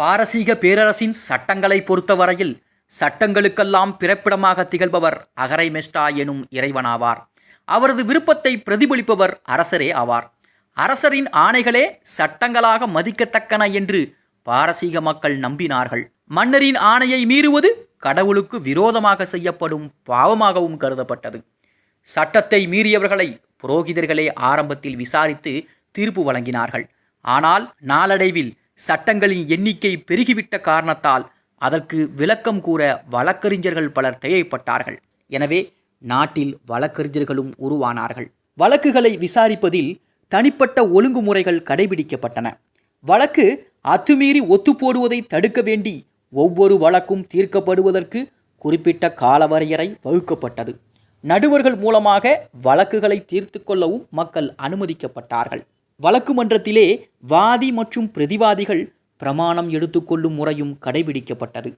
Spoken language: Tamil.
பாரசீக பேரரசின் சட்டங்களை பொறுத்தவரையில் சட்டங்களுக்கெல்லாம் பிறப்பிடமாக திகழ்பவர் அகரைமெஸ்டா எனும் இறைவனாவார். அவரது விருப்பத்தை பிரதிபலிப்பவர் அரசரே ஆவார். அரசரின் ஆணைகளே சட்டங்களாக மதிக்கத்தக்கன என்று பாரசீக மக்கள் நம்பினார்கள். மன்னரின் ஆணையை மீறுவது கடவுளுக்கு விரோதமாக செய்யப்படும் பாவமாகவும் கருதப்பட்டது. சட்டத்தை மீறியவர்களை புரோகிதர்களே ஆரம்பத்தில் விசாரித்து தீர்ப்பு வழங்கினார்கள். ஆனால் நாளடைவில் சட்டங்களின் எண்ணிக்கை பெருகிவிட்ட காரணத்தால் அதற்கு விளக்கம் கூற வழக்கறிஞர்கள் பலர் தேவைப்பட்டார்கள் எனவே நாட்டில் வழக்கறிஞர்களும் உருவானார்கள். வழக்குகளை விசாரிப்பதில் தனிப்பட்ட ஒழுங்குமுறைகள் கடைபிடிக்கப்பட்டன. வழக்கு அத்துமீறி ஒத்துப்போடுவதை தடுக்க வேண்டி ஒவ்வொரு வழக்கும் தீர்க்கப்படுவதற்கு குறிப்பிட்ட காலவரையறை வகுக்கப்பட்டது. நடுவர்கள் மூலமாக வழக்குகளை தீர்த்து கொள்ளவும் மக்கள் அனுமதிக்கப்பட்டார்கள். வழக்கு மன்றத்திலே வாதி மற்றும் பிரதிவாதிகள் பிரமாணம் எடுத்துக்கொள்ளும் முறையும் கடைபிடிக்கப்பட்டது.